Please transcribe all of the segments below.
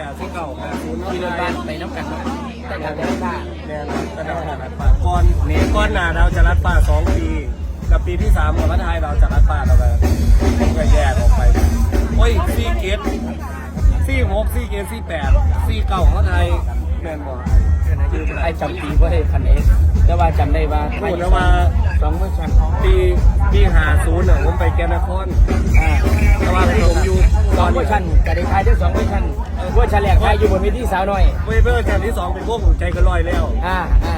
ปดสี่เก้าแปดศูนย์ขี่รถบ้านไปน้ำกันแต่กันได้ค่ะแนนกระดาวจะรัดป่าก่อนเนี่ยก้อนหนาดาวจะรัดป่าสองปี กับปีที่สามกับพัทยเราจะรัดป่าเราไปผมก็แยกออกไปโอ้ยสี่เกตสี่หกสี่เกตสี่แปดสี่เก้าพัทยแมนบอ ไอ้จำปีว่าได้คันเอสแต่ว่าจำได้ว่าพูดแล้วว่าสองเมื่อชันปีปีหาศูนย์น่ะผมไปแกนนครอ่าแต่ว่าผมอยู่สองเมื่อชันกับได้ทายได้สองเมื่อชันเมื่อชันแรกทายอยู่บนเวทีสาวน้อยเวเวอร์จันทร์ที่สองเป็นวงใจกระลอยแล้ว อ่าอ่า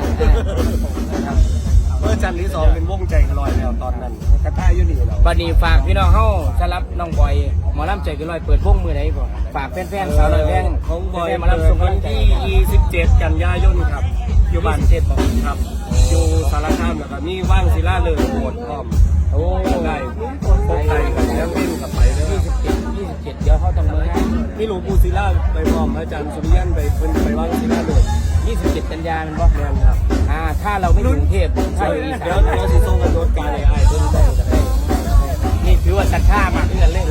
เวอร์จันทร์ที่สองเป็นวงใจกระลอยแล้วตอนนั้นกระต่ายอยู่นี่เราบัดนี้ฝากพี่น้องเฮาสลับน้องบอยหมอลำใจกันลอยเปิดวงมือไหนบ่ฝากแฟนๆสาวน้อยแพงของบอยแฟนๆหมาเปิดลำส่งวันกำลังใจ ที่ 27 กันยายนครับ อยู่บ้านเจ็ดครับ อยู่สารคามแล้วก็มีว่างศิลาเลยโหดพร้อมโอ้ได้พบไทยกับยังเล่นกับไปเด้อยี่สิบเจ็ดยี่สิบเจ็ดเดี๋ยวเขาต้องมือให้ มีหลวงปู่ศิลาไปพร้อมอาจารย์สุริยันไปเพิ่นไปว่างศิลาเลยยี่สิบเจ็ดกันยามันบ่แม่นครับอ่าถ้าเราไม่อยู่กรุงเทพถ้าอยู่อีสาเดี๋ยวนเดี๋ยวสิส่งกันรถการไอ้ไอ้เพิ่นได้กันได้นี่ถือว่าศรัทธามากเพื่อนเลย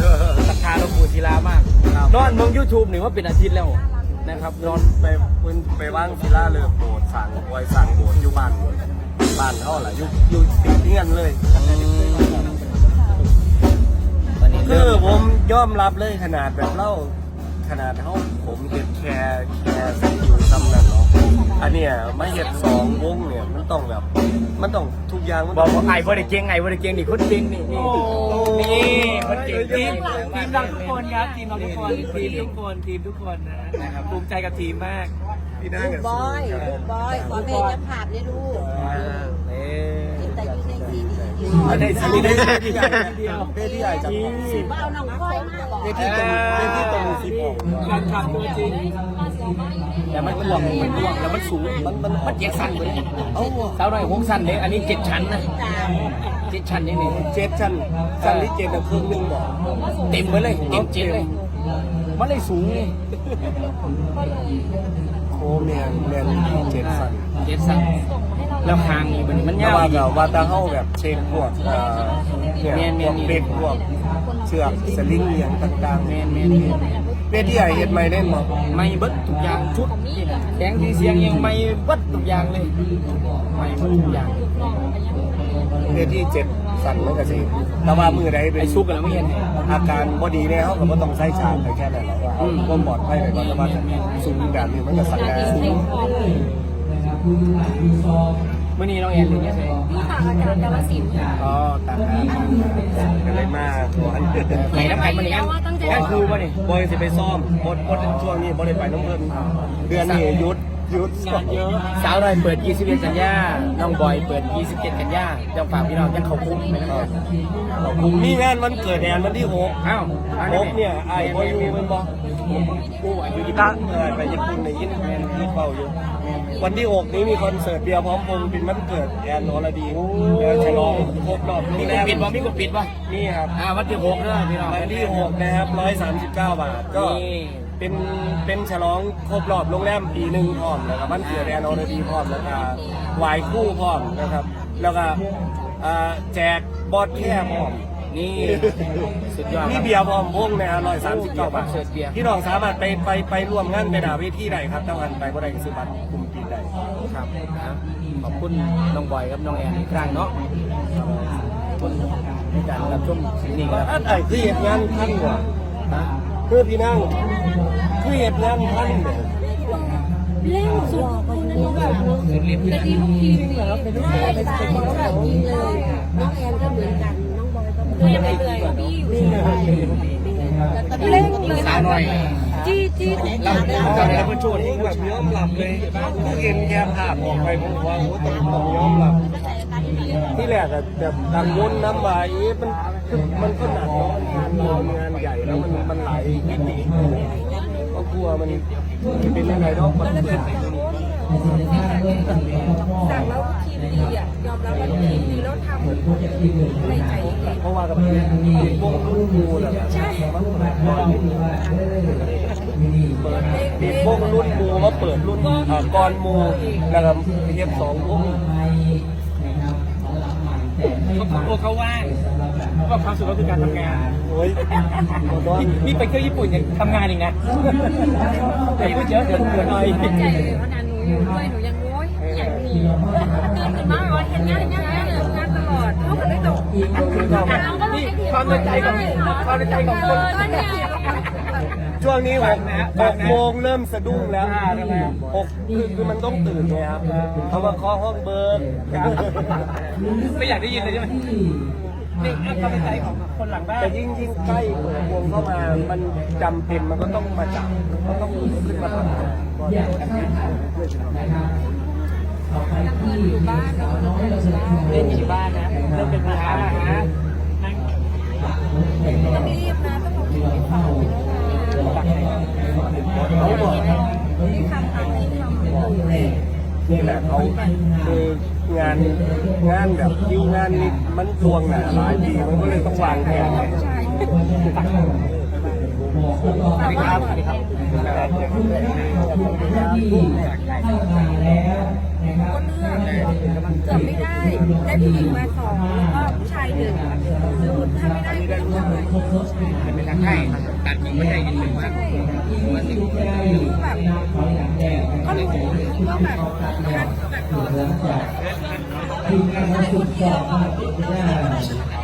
ศรัทธาหลวงปู่ศิลามากครับนอนเมืองยูทูบนี่ว่าเป็นอาทิตย์แล้วนะครับนอนไปเพิ่นไปว่างศิลาเลยโบสถ์สั่งไว้สั่งโบสถ์อยู่บ้านบ้านเฮาล่ะอยู่อยู่ติดเงี้ยนเลยวันนี้คืเริ่อมผมยอมรับเลยขนาดแบบเล่า ขนาดเท่าผมเห็ดแค่แค่สกิลซ้ำนั่นเนาะอันเนี้ยไม่เห็ดสองวงเนี่ยมันต้องแบบ มันต้องทุกอย่างมันบอกว่าไอ้บ่ได้เก่งไอ้บ่ได้เก่งนี่คนเก่งนี่นี่ นี่คนเก่งทีทีมมทีมเราทุกคนครับทีมเราทุกคนทีมทุกคนทีมทุกคนนะนะครับภูมิใจกับทีมมาก พี่นั่งกับบอยครับบอยขอเพลงจะผ่านเลยลูกเอ๊ะ เห็นแต่อยู่ในซีดี อันนี้อันนี้ได้ที่ใหญ่เดียวเวทีใหญ่จังว่าเอาน้องก้อยมากบอกเวทีตรงเวทีตรงสิบออกการขับตัวจริงแต่มันกวางมันกวงแล้วมันสูงมันมันมันเจ็ดชั้นเลยเอาสาวน้อยหกชั้นเด้อันนี้เจ็ดชั้นนะเจ็ดชั้นนี่นี่เจ็ดชั้นชั้นที่เจ็ดน่ะครึ่งหนึงบอกเต็มไปเลยเต็มเจ็ดเลยมันเลยสูงนี่โอ้แมนแมนเจ็ดชั้นเจ็ดชั้น แล้วหางนี่มันมันแต่ยาวว่าอีก ก็ว่าแตาเฮาแบบเช็คพวกเอ่อเนี่ยแม่นพแม่วนกเบ็ดพวกเชือกสลิงเลียงต่างๆแมนแมนแมนเวทีใหญ่เฮ็ดไม่เล่นบ่ไม่เบิดทุกอย่างชุดแข็งที่เสียงยังไม่เบิดทุกอย่างเลยไม่เบิดทุกอย่างเวทีเจ็ดสั่นมันก็สิแต่ว่ามือใดเป็ไอ้นซุกกันแล้วไม่เห็นอาการบ่ดีเนี่ยเฮาก็บ่ต้องใช้ฉากไปแค่นั้นหรอกว่าเอาความปลอดภัยไปก่อนแต่ว่าสูงแบบนี้มันก็สั่นได้ มื่อนี้น้องแอนเรียนยังไงนี่ค่ะมาจากกาลสินธุ์ค่ะอ๋อต่างกันก็เลยมาก่อนไหนน้ำไข่มันนี่งั้นงั้นครูป่ะนี่บ่สิไปซ้อมบ่บ่ช่วงนี้บ่ได้ไปน้ำเพิ่นเดือนนี้หยุดหยุดงานเยอะสาวน้อยเปิด 21 กันยาน้องบอยเปิด 27 กันยาจะฝากพี่น้องยังเขาคุ้มไหมนะครับผมมีงานวันเกิดแอนวันที่6อ้าวหกเนี่ยไอ้บ่อยู่แม่นบ่ กู้อายุยี่ตั้สิงบเออไปญี่ปุ่นในยินแม่นที่เฝ้าอยู่ วันที่ 6 นี้มีคอนเสิร์ตเบียร์พร้อมวงเป็นวันเกิดแอนอรดีแล้วฉลองครบรอบมีโรงกแรดมปิดบ่มีกดปิดบ่นี่ครับอ่าวันที่6เด้อพี่น้องวันที่ 6 นะครับ 139 บาทก็นี่เป็นเป็นฉลองครบรอบโรงแรมปีหนึ่งพร้อมนะครับวันเกิดแอนอรดีพร้อมแล้วก็วายคู่พร้อมนะครับ แล้วก็อ่าแจกบอดแค่พร้อม นี่สุดยอดนี่เบียร์พร้อมวงในอร่อย39บาทเสิร์ฟเบียร์พี่น้องสามารถไปไปไปร่วมงานไปด่าเวทีใดครับถ้าวันไปบ่ได้ก็ซื้อบัตรกลุ่มปีใดครับนะขอบคุณน้องบอยกับน้องแอนอีกครั้งเนาะขอบคุณในการรับชมนี่ครับอันไอ้คือเหตุงานท่านว่ะคือพี่นั่งคือเหตุงานท่านเนี่ยเล่นสุดคนนั้นแบบสุดฤทธิ์เป็นทีมทีมเหรอเป็นใช่ใช่แบบนี้เลยน้องแอนก็เหมือนกัน น้องบอยก็เหมือนกันเลยพี่อยู่เล่นเลยสาวน้อย จี้จี้เราเราเราได้รับช่วยผมแบบยอมหลับเลยผู้เห็นแค่ภาพออกไปผมว่าโอ้ต้องต้องยอมหลับ ที่แรกอะแบบกังวลน้ำว่าเอ๊ะมันคือมันก็หนักงานเรางานใหญ่แล้วมันมันไหลายมิติก็กลัวมันเป็นยังไงเนาะมันเป็น สั่งแล้วทีมดีอะยอมรับว่าทีมดีแล้วทำในใจเองเพราะว่ากับมีพวงรุ่นมูแหละใช่ปิดวงรุ่นมูมาเปิดรุ่นอ่ากรมูแล้วก็เทียบสองวงเขาเขาว่างว่าความสุขก็คือการทำงานโอ้ยนี่ไปเที่ยวญี่ปุ่นยังทำงานอีกนะแต่พูดเยอะเดี๋ยวเหน่อย ใจเลยเพราะนั้นหนูอยู่ด้วยหนูยังโว้ยอย่างนี้ตื่นขึ้นมาว่าเห็นงานเห็นงานเห็นงานตลอดเขาก็เลยตกนี่ความในใจของความในใจของคนช่วงนี้หกนะหกโมงเริ่มสะดุ้งแล้วหกคือคือมันต้องตื่นไงครับเขามาเคาะห้องเบิร์ไม่อยากได้ยินเลยใช่ไหม นี่ความในใจของคนหลังบ้านแต่ยิ่งยิ่งใกล้เปิดวงเข้ามา มันจำเป็นมันก็ต้องมาจับมันต้องขึ้นมาทำงานอยู่บ้านเนาะเล่นอยู่บ้านนะเริ่มเป็นภาระนะนั่งต้องรีบนะต้องลงทุนให้เขาเขาบอกที่ทำทำที่ทำ นี่แหละเขาคืองานงานแบบคิวงานนี่มันทวงหนาหลายปีมันก็เลยต้องวางแผน ใช่ สวัสดีครับสวัสดีครับคนเลือกเกือบไม่ได้ได้ผู้หญิงมาสองแล้วก็ผู้ชายหนึ่งถ้าไม่ได้ก็ต้องเลยเป็นทางให้ตัดยิงไม่ได้ยินหนึ่งมากคือแบบก็รู้ก็แบบแบบจากนะ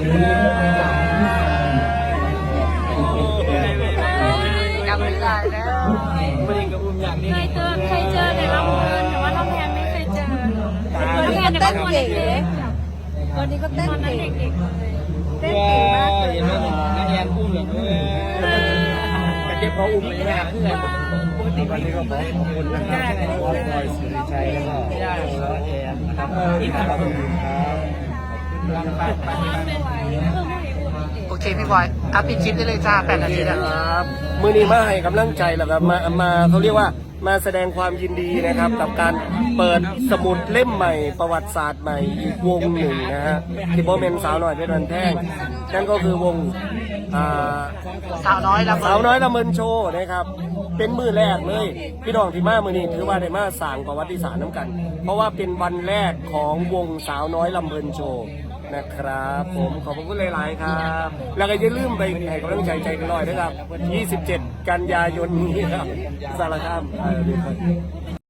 จำไม่ได้แล้วไม่ได้กับอุ้มอย่างนี้เคยเจอเคยเจอแต่ละคนแต่ว่าน้องแพนไม่เคยเจอตัวแพนเนี่ยก็ตัวเล็กตัวนี้ก็เต้นตอนเก่งเด็กเต้นเก่งมากเลยเห็นไหมนักเรียนอุ้มอย่างนี้แต่เก็บพออุ้มไม่ได้เพื่อนปกติวันนี้ก็ขอขอบคุณนะครับบอยบอยสุริชัยแล้วก็ไม่ได้แล้วแอนนะครับนี่ขอบคุณครับ โอเคพี่บอยอัพปิดคลิปได้เลยจ้าแปดนาทีนะครับมือนี้มาให้กำลังใจแล้วครับมามาเขาเรียกว่ามาแสดงความยินดีนะครับ กับการเปิดสมุดเล่มใหม่ ประวัติศาสตร์ใหม่อีกวงหนึ่งนะฮะที่โบเมนสาวหน่อยเพชรวันแท่งนั่นก็คือวงอ่าสาวน้อยลำสาวน้อยละเมินโชว์นะครับ เป็นมือแรกเลย พี่น้องที่มามือนี้ถือว่าได้มาสร้างประวัติศาสตร์น้ำกัน เพราะว่าเป็นวันแรกของวงสาวน้อยลำเมินโชว์ นะครับ ผมขอบคุณหลาย ๆ ครับ แล้วก็อย่าลืมไปให้กำลังใจใจกันหน่อยนะครับ 27 กันยายนนี้ครับสารคาม